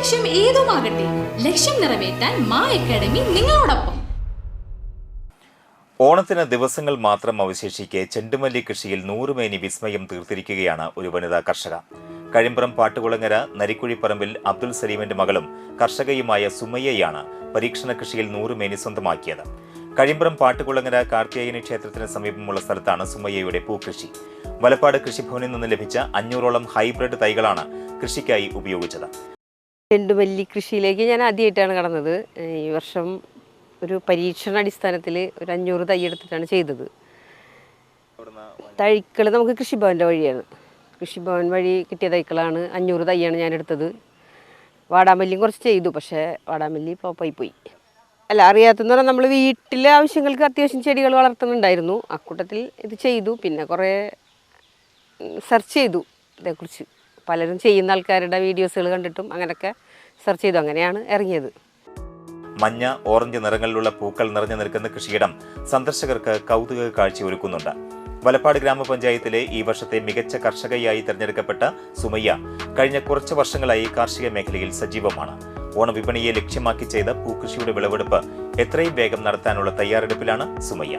ലക്ഷ്യം ഏതുമാകട്ടെ ലക്ഷ്യം നിറവേറ്റാൻ മാ അക്കാഡമി നിങ്ങളോടൊപ്പം. ഓണത്തിന് ദിവസങ്ങൾ മാത്രം അവശേഷിക്കെ ചെണ്ടുമല്ലി കൃഷിയിൽ നൂറുമേനി വിസ്മയം തീർത്തിരിക്കുകയാണ് ഒരു വനിതാ കർഷക. കഴിമ്പ്രം പാട്ടുകുളങ്ങര നരിക്കുഴിപ്പറമ്പിൽ അബ്ദുൽ സലീമിന്റെ മകളും കർഷകയുമായ സുമയ്യയാണ് പരീക്ഷണ കൃഷിയിൽ നൂറുമേനി സ്വന്തമാക്കിയത്. കഴിമ്പ്രം പാട്ടുകുളങ്ങര കാർത്തികേയനി ക്ഷേത്രത്തിന് സമീപമുള്ള സ്ഥലത്താണ് സുമയ്യയുടെ പൂക്കൃഷി. വലപ്പാട് കൃഷിഭവനിൽ നിന്ന് ലഭിച്ച അഞ്ഞൂറോളം ഹൈബ്രിഡ് തൈകളാണ് കൃഷിക്കായി ഉപയോഗിച്ചത്. ചെണ്ടുമല്ലി കൃഷിയിലേക്ക് ഞാൻ ആദ്യമായിട്ടാണ് കടന്നത്. ഈ വർഷം ഒരു പരീക്ഷണ അടിസ്ഥാനത്തിൽ ഒരു അഞ്ഞൂറ് തൈ എടുത്തിട്ടാണ് ചെയ്തത്. തൈക്കൾ നമുക്ക് കൃഷിഭവന്റെ വഴിയാണ്. കൃഷിഭവൻ വഴി കിട്ടിയ തൈക്കളാണ് അഞ്ഞൂറ് തൈയാണ് ഞാൻ എടുത്തത്. വാടാമല്ലിയും കുറച്ച് ചെയ്തു പക്ഷേ വാടാമല്ലി ഫ്ലോപ്പായി പോയി അല്ല അറിയാത്തെന്ന് പറഞ്ഞാൽ നമ്മൾ വീട്ടിലെ ആവശ്യങ്ങൾക്ക് അത്യാവശ്യം ചെടികൾ വളർത്തുന്നുണ്ടായിരുന്നു. അക്കൂട്ടത്തിൽ ഇത് ചെയ്തു പിന്നെ കുറേ സെർച്ച് ചെയ്തു ഇതേക്കുറിച്ച്. പലരും ചെയ്യുന്ന ആൾക്കാരുടെ വീഡിയോസുകൾ കണ്ടിട്ടും അങ്ങനെയൊക്കെ സെർച്ച് ചെയ്തു. അങ്ങനെയാണ് ഇറങ്ങിയത്. മഞ്ഞ ഓറഞ്ച് നിറങ്ങളിലുള്ള പൂക്കൾ നിറഞ്ഞു നിൽക്കുന്ന കൃഷിയിടം സന്ദർശകർക്ക് കൗതുക കാഴ്ചയൊരുക്കുന്നുണ്ട് വലപ്പാട് ഗ്രാമപഞ്ചായത്തിലെ ഈ വർഷത്തെ മികച്ച കർഷകയായി തിരഞ്ഞെടുക്കപ്പെട്ട സുമയ്യ കഴിഞ്ഞ കുറച്ച് വർഷങ്ങളായി കാർഷിക മേഖലയിൽ സജീവമാണ്. ഓണവിപണിയെ ലക്ഷ്യമാക്കി ചെയ്ത പൂക്കൃഷിയുടെ വിളവെടുപ്പ് എത്രയും വേഗം നടത്താനുള്ള തയ്യാറെടുപ്പിലാണ് Sumayya.